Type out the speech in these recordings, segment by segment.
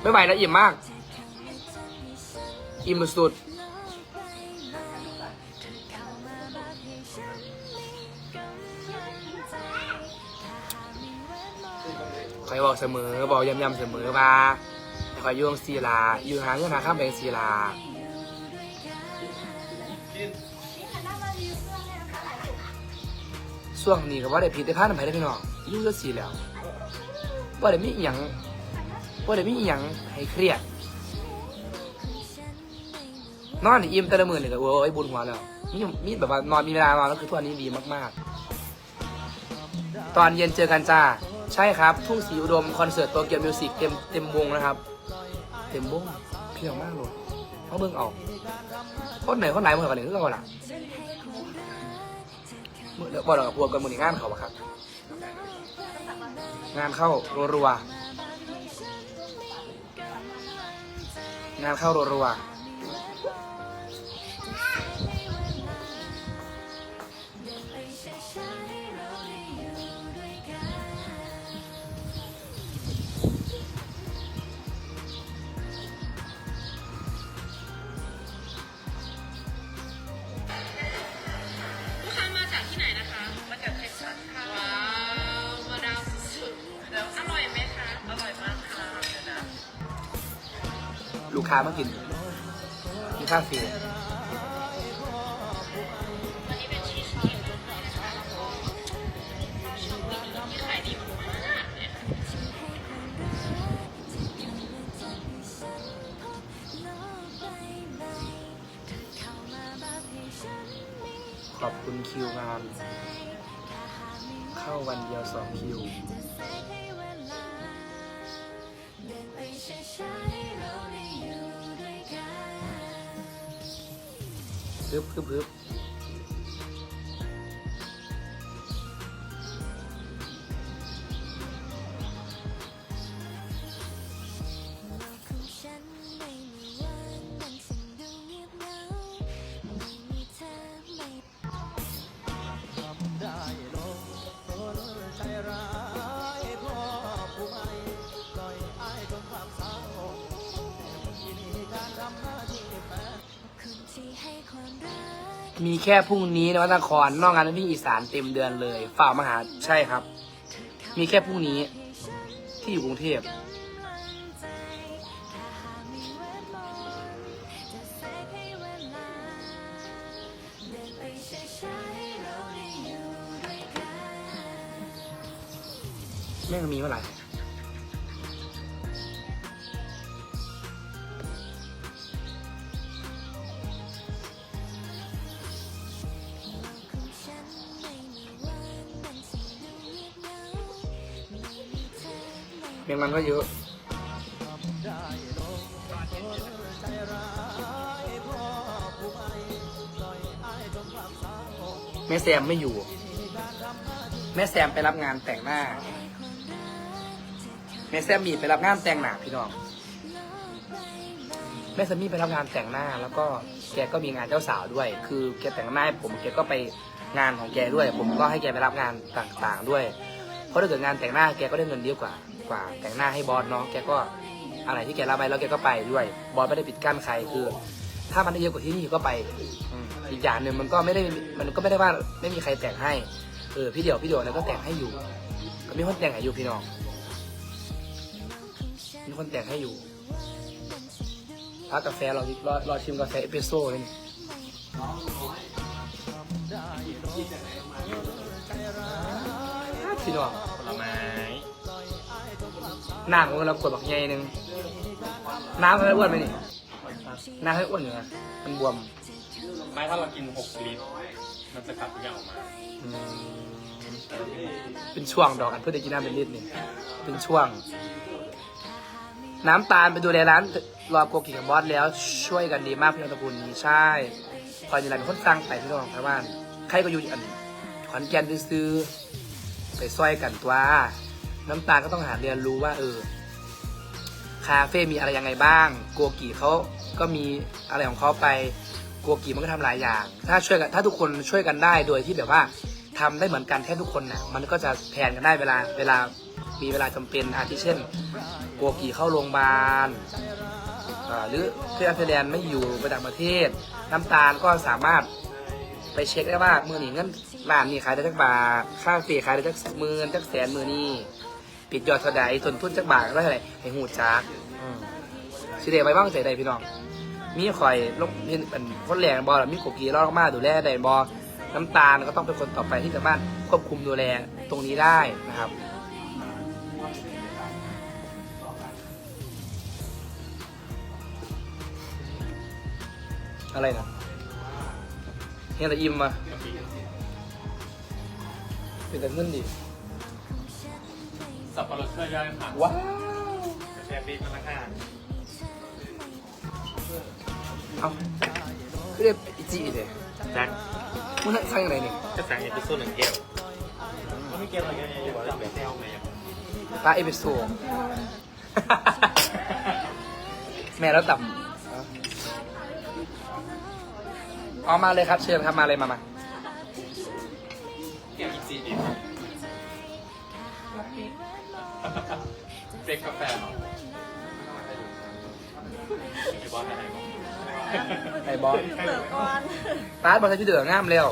ไม่ไหวแล้วอิ่มมาก อิ่มสุดคอยบอกเสมอบอกย้ำๆเสมอว่าคอยยุ่งศีลาอยู่หาเงินหาข้ามแบงศีลาช่วงนี้ก็ว่าได้ผิดได้พลาดทำไมได้พี่น้องยุ่งเรื่องสีแล้วว่าได้มีอย่าง ว่าได้มีอหย่างให้เครียด นอนอิ่มแต่ละมือเลยก็โอ้ยบุญหัวแล้วมีมีแบบว่านอนมีเวลานอนแล้วคือทุกวันนี้ดีมากๆ ตอนเย็นเจอกันจ้า ใช่ครับ ทุ่งสีอุดมคอนเสิร์ตโตเกียวมิวสิกเต็มเต็มวงนะครับ เต็มวงเพียงมากเลยเพราเบิ่งออกคนไหนคนไหนเมือนกันเลยคือเราล่ะมื่อเดี๋ยวบอกเราพวกกันมือนี้งานเขาปะครับ งานเข้ารัวๆ งานเข้ารัวๆามากินกินข้าวฟรีวันนี้เป็นชีสเค้กนะคะช่วงนี้ที่ขายดียค่ะขอบคุณคิวงาน เข้าวันเดียวสอง คิวพึบพึบพึบ มีแค่พรุ่งนี้นวัตนครนอกงานพี่อีสานเต็มเดือนเลยฝ่ากมาหาใช่ครับ มีแค่พรุ่งนี้ ที่อยู่กรุงเทพแม่งมีเมื่อไหร่ งมันก็เยอะแม่แซมไม่อยู่ แม่แซมไปรับงานแต่งหน้า แม่แซมมีไปรับงานแต่งหน้าพี่น้อง แม่แซมมี่ไปรับงานแต่งหน้า แล้วก็แกก็มีงานเจ้าสาวด้วย คือแกแต่งหน้าให้ผมแกก็ไปงานของแกด้วย ผมก็ให้แกไปรับงานต่างๆด้วย เพราะถ้าเกิดงานแต่งหน้าแกก็ได้เงินเยอะกว่า กว่า แต่งหน้าให้บอสเนาะแกก็อะไรที่แกรับไปแล้วแกก็ไปด้วย บอสไม่ได้ปิดกั้นใครคือ ถ้ามันได้เยอะกว่าที่นี่ก็ไปอืมอีกอย่างหนึ่งมันก็ไม่ได้มันก็ไม่ได้ว่าไม่มีใครแต่งให้เออพี่เดี่ยวพี่เดี่ยวแล้วก็แต่งให้อยู่ ก็มีคนแต่งให้อยู่พี่น้องมีคนแต่งให้อยู่พักกาแฟรอรอรอชิมกาแฟเอสเปรสโซ่เลยนี่พี่น้องผลไม้ น้ำของเรากดบักใหญ่หนึ่งน้ำให้อ้วนไหมนี่น้ำให้อ้วนอยู่นะมันบวมไม่ถ้าเรากิน 6 ลิตร มันจะกลับยาวมา อืมเป็นช่วงดอกอันเพื่อจะกินน้ำเป็นลิตรนี่เป็นช่วง น้ำตาลไปดูแลร้านรอโกกิกับบอสแล้วช่วยกันดีมากพี่น้องตระกูลนี้ใช่คอยอยู่ร้านเป็นคนสั่งไปพี่น้องทางบ้านใครก็อยู่อันขอนแก่นซื้อๆไปซอยกันตัว น้ำตาลก็ต้องหาเรียนรู้ว่า เออ คาเฟ่มีอะไรยังไงบ้าง โกกิเขาก็มีอะไรของเขาไป โกกิมันก็ทำหลายอย่าง ถ้าช่วยกัน ถ้าทุกคนช่วยกันได้โดยที่แบบว่าทำได้เหมือนกันแค่ทุกคนน่ะ มันก็จะแทนกันได้เวลา เวลา มีเวลาจำเป็น อาทิเช่น โกกีเข้าโรงพยาบาลหรือเพื่อนเพื่อนไม่อยู่ไปต่างประเทศ น้ำตาลก็สามารถไปเช็คได้ว่ามือนี้เงินร้านนี้ขายได้จักบาทค่าเสียขายได้จักหมื่นจักแสนมือนี้ ปิดยอดเท่าใดต้นทุนจักบาทก็เท่าไรให้หูจักอืมสิเดไว้บ้างใจใดพี่น้อง มีคอยลงเป็นคนแรงบอลมีโกกีรอดมาดูแลได้บอน้ำตาลก็ต้องเป็นคนต่อไปที่สามารถควบคุมดูแลตรงนี้ได้นะครับอะไรนะเฮียต่อิ่มมาเป็นแต่เงินดิ สับปะรดช่วยย่อยค่ะว้าวแชร์บิ๊กมาละค่ะเอาคือเรียกอิจิเลยแจ็คมึงใส่อะไรเนี่ยจะสั่งเอพิโซดหนึ่งเกลมันไม่เกลอะไรกันอยู่ว่าแบบแซวไหมปลาเอพิโซดแม่แล้วต่ำเอามาเลยครับ เชิญครับมาเลยมามาเกลอีซีดิ เบรกกาแฟเหรอไอ้บอสอะไรบ้างไอ้บอสเสิร์ฟก่อนปาดบอลที่เดือดง่ามแล้ว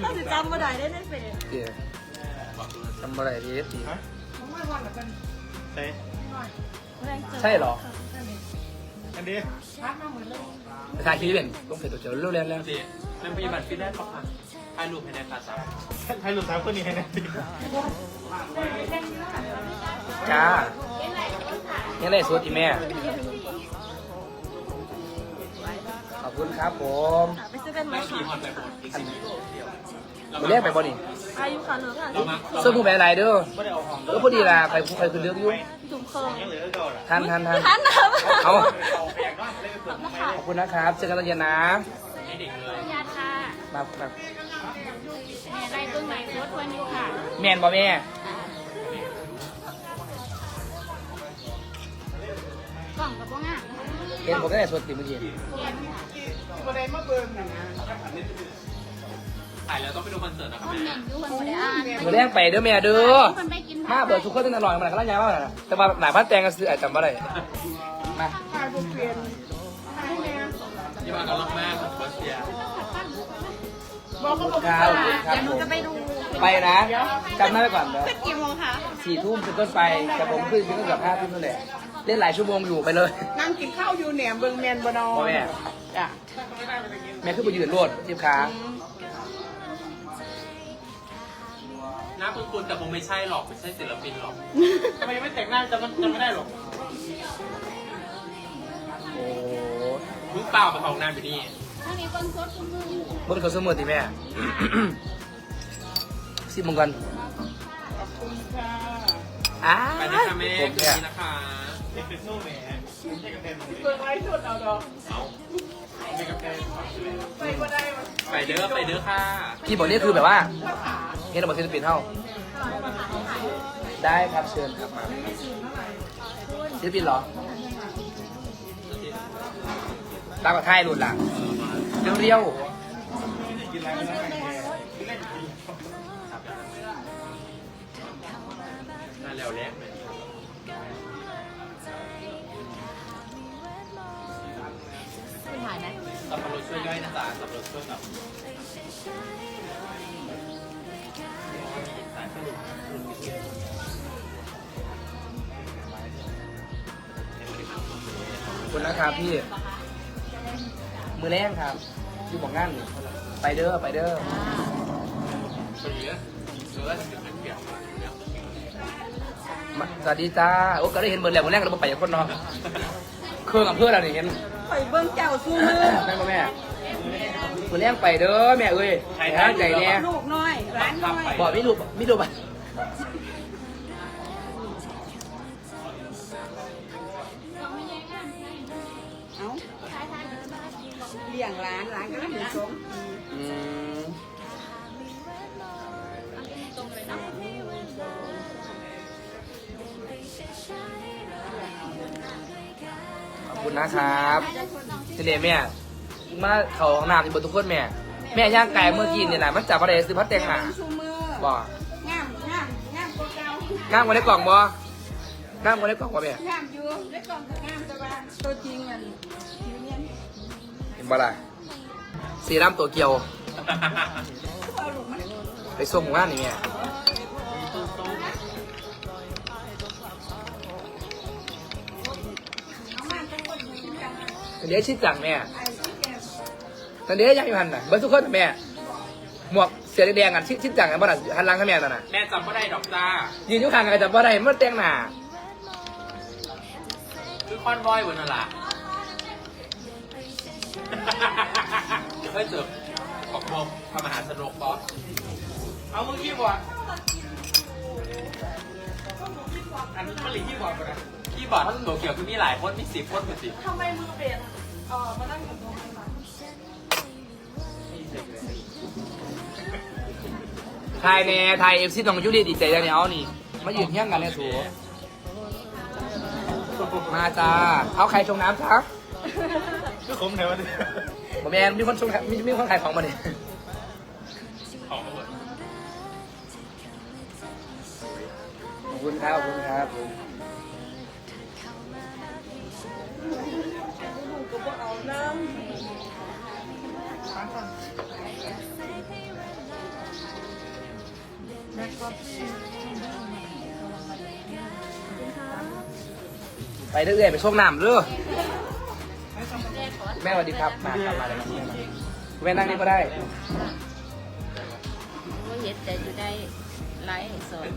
เขาจะจำมาได้ได้ในเฟซเดี๋ยวทำอะไรดีดีเต้ใช่เหรออันนี้ไปทายคิดเป็นต้องเผ็ดตัวเจียวเร็วๆแล้วดีเป็นปฏิบัติฟิตได้ปะคะถ่ายรูปให้ในคาซั บถ่ายรูปสามคนนี้ให้ในติ๊กจ้านี่อะไรสุดอีแม่ ขอบคุณครับผมไปซื้อกันไหมขี่ฮอคะตไปหมดอีกสี่ไปเรียกไปบ่นี่อายุค่ะเลิกอะเรามาเสื้อผู้แบรนด์อะไรเด้อไม่ได้เอาของเออพอดีล่ะใครใครคือเลือกอยุ่งถุงเคิร์ยังเหลือก่อนทันทันทันท่านนะเอาเอาแพงมากเลยเปิดไม่ได้ขอบคุณนะครับเจอกันตอนเย็นนะให้เด็ก เลยยาค่ะมามาแม่ได้ต้นไหนโค้ดวันอยู่ค่ะแม่นบ่แม่ กล่องกับพวกงานเห็นผมก็ได้สดติเมื่อกี้เย็นค่ะถ่ายแล้วต้องไปดูคอนเสิร์ตนะครับคนแม่เน่งอยู่คนบ่ได้อ่านมือแรกไปเด้อแม่เด้อคนไปกินมาเบิดทุกคนตั้งแต่ลอยมาแล้วก็ไล่ย้ายมาแล้วนะแต่ว่าหลายบ้านแตงก็ซื้ออาจจำบ่ได้มายี่ห้อกันล็อกมากของรัสเซียขอ บคุณครับขอบคุณครับเดี๋ยวหนูจะไปดูไปนะจำหน้าไว้ก่อนเด้อขึ้นกี่โมงคะ สี่ทุ่มเป็นต้นไปแต่ผมขึ้นขึ้นเกือบห้าทุ่มนั่นแหละเล่นหลายชั่วโมงอยู่ไปเลยนั่งกินข้าวอยู่แหนมเบิงแมนบนอพ่อแม่จ้ะแม่ขึ้นไปยืนโลดทีมค้าหน้าคุณคุณแต่ผมไม่ใช่หรอกไม่ใช่ศิลปินหรอกทำไมไม่แต่งหน้าจำมันจำไม่ได้หรอกโอ้มึงเปล่าไปของน้ำอยู่นี่ ถ้ามีคนโค้ดคุณมือเมื่อเขาเสมอทีแม่ สิบโมงกันขอบคุณค่ะอ้าไปนะคะแม่ผมคืนเนี่ยนี้นะคะนี่คือสู้แหมไม่ใช่กาแฟเปิดไลฟ์สดเอาดอกเอาไม่กาแฟไปก็ได้มาไปเด้อไปเด้อค่ะพี่บอกนี่คือแบบว่าเห็นเราบอกศิลปินเท่า ได้ครับเชิญครับมาศิลปินเหรอตามกับไทยหลุดหลัง เรียวกินอะไรไม่ได้น่าแล้วแรกเลยคุณถ่ายไหมสับปะรดช่วยย่อยนะจ๊ะสับปะรดช่วยแบบสายสรุปๆขอบคุณนะครับพี่ มือแรงครับ ที่บอกงั้นไปเด้อไปเด้อไปเยอะหรือว่าจะเป็นเปลี่ยนเนี่ยมาสวัสดีจ้าโอ้ก็ได้เห็นมือแล้วมือแรงก็ต้องไปกับคนเนาะเครื่องกับเพื่อนเราเนี่ยเห็นไปเบิ้งเจ้าสู้มือแม่ก็แม่มือแรงไปเด้อแม่เอ้ยแม่ใจเนี่ยลูกน้อยร้านน้อยบอกไม่รู้ไม่รู้ป่ะ ลี้ยงร้านร้านก็ต้องมีสองอืมขอบคุณนะครับทีเดียแม่มาเขาห้องน้ำที่บนทุกคนแม่ แม่ย่างไก่เมื่อกี้เนี่ยนะมันจับอะไรซื้อพัดแตงหนาสู้มือบอกงามงามงามกว่าเก่างามกว่าในกล่องบ่งามกว่าในกล่องบ่แม่งามอยู่ได้กล่องก็งามแต่ว่าตัวจริงมันผิวเนียนเห็นบ่ล่ะสีน้ำตัวเกียวเอาลูกมันไปส่งหมู่บ้านนี่แม่เดี๋ยวชิดจังแม่ไอ้ที่แกตอนนี้ยังอยู่หันน่ะเบิร์ทุกคนน่ะแม่ หมวกเสียแดงๆอะชิดชิดจังกันบ่น่ะหันหลังให้แม่น่ะน่ะ แม่จำไม่ได้ดอกจ้า ยืนอยู่ข้างกันแต่บ่ได้มันแต่งหน้า คือคอนวอยวันนั่นล่ะ เฮ้ยเจอขอบคุณพระมหาสนุกบอสเอาเมื่อกี้บอร์ดอันนี้มันหลีคีย์บอร์ดปะนะคีย์บอร์ดทั้งตัวเกี่ยวคือมีหลายคนมีสิบคนเป็นสิบทำไมมือเปลี่ยนเออมานั่งกับตรงนี้มาไทยแน่ไทยเอฟซีต้องอยูดีดีใจจังเนี่ยเอานี่ มายืนเที่ยงกันเนี่ยสูมาจ้า เอาใครชงน้ำจ้าก็ค มแถวนี้บ่แมนมีคนชงมีมีคนขายของมาเนี่ยของระเบิดขอบคุณครับขอบคุณครับก็บอกเอาน้ไปเรื่อยๆไปช่วงน้ำเรื่อ แม่สวัสดีครับ มาครับมาเลยครับแม่นั่งนี่ก็ได้ ก็เห็นแต่อยู่ได้ไลฟ์สด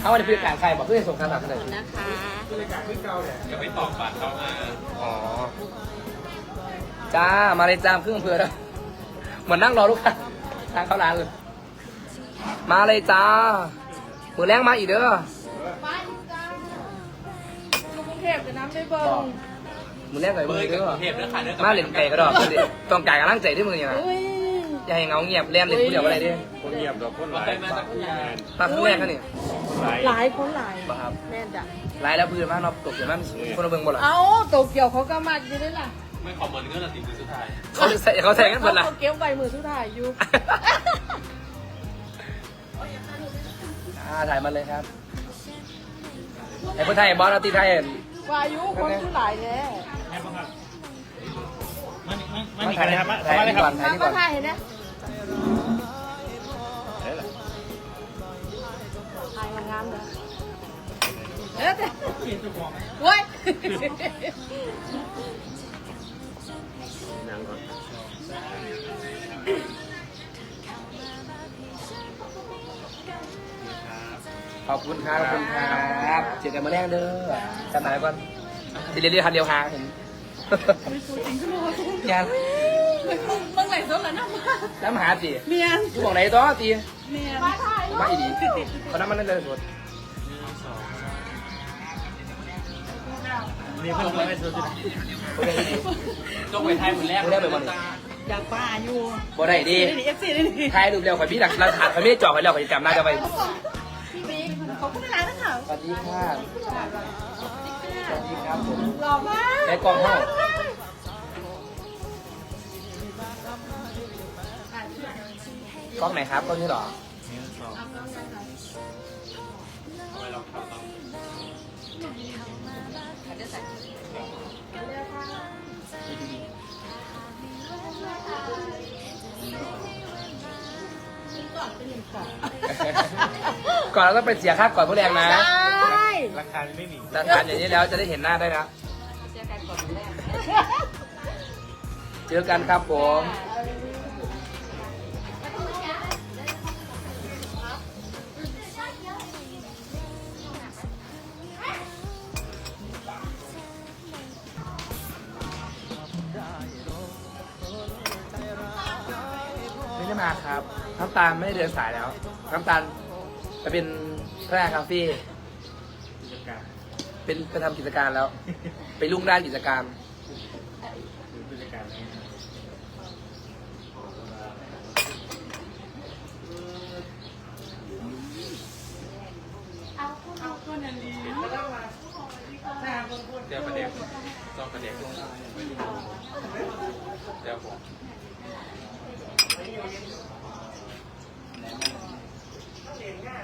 เอาวันนี้เป็นการใครบอกเพื่อนส่งคำถามเลยนะคะจะไม่ตอบบัตรเขามาอ๋อ จ้า มาเลยจ้ามครึ่งอำเภอแล้วเหมือนนั่งรอลูกค้าทางเข้าร้านเลย มาเลยจ้ามือแรงมาอีกเด้อำลูกกรุงเทพจะน้ำได้เบิ่งมือแรงใส่เบมืออร์กับเด้กอรุงเทพด้วยค่ะเด้อมาเล่นไก่ก็ดอกต้องการกำลังใจด้วยมืออย่างไรอุ้ย อย่าให้เงาเงียบแลมเล่นผู้เดียวอะไรดิคนเงียบดอกคนหลายได้มาจากที่งานมาครั้งแรกกันนี่หลายหลายคนหลายบ่ครับแม่นจ้ะไล่แล้วพื้นมากเนาะตกเสียมากคนละเบิ่งบ่ล่ะเอาโตเกียวเขาก็มาอยู่ด้วยล่ะไม่ขอเหมือนเงื่อนติดมือสุดท้ายเขาใส่เขาใส่กันหมดละ เขาเก็บใบมือสุดท้ายอยู่ อ่าถ่ายมาเลยครับไอ้คนไทยบอสเอาตีไทย วายุคนที่หลายแน่มาถ่ายเลยครับถ่ายนี่ก่อนถ่ายมานี่ก็ก่อนถ่ายเห็นไหมเอ้ยล่ะถ่ายงามเลยเอ๊ะแต่เว้ยนั่งก่อน ขอบคุณครับขอบคุณครับเจอกันมาแรกเด้อจำไหนก่อนทีเรียนทันเดียวหางเห็นงานเมื่อไหร่ต้นละน้ำมาน้ำหาตีเมียนอยู่บอกไหนต่อตีเมียนมาถ่ายมาอีดีเขาน้ำมันนั่นเลยสดนี่เพิ่งมาให้สุดโอเคดีต้องไปไทยเหมือนแรกไม่ได้ไปวันนี้อยากป้าอยู่บ่ได้ดีนี่เอฟซีนี่ถ่ายรูปเร็วข่อยพี่หลักหลักฐานข่อยไม่ได้จ่อข่อยแล้วข่อยจะจำหน้าจะไปพี่บิ๊กข อบคุณหลายๆนะคะสวัสดีค่ะสวัสดีครับผมหล่อมากในกล่องห้องกล้องไหนครับกล้องนี้เหรอ ก่อนเราต้องไปเสียค่าก่อนผู้แรงนะใช่ราคาไม่มีหลักฐานอย่างนี้แล้วจะได้เห็นหน้าได้นะเจอกันครับผมไม่ได้มาครับ น้ำตาลไม่เดินสายแล้ว น้ำตาลจะเป็นแพร่คาเฟ่เป็นไปทำกิจการแล้ว ไปลุ่งด้านกิจการเดี๋ยวประเดี๋ยองประเดี๋ยวเดี๋ยวผม เขาเรียนง่าย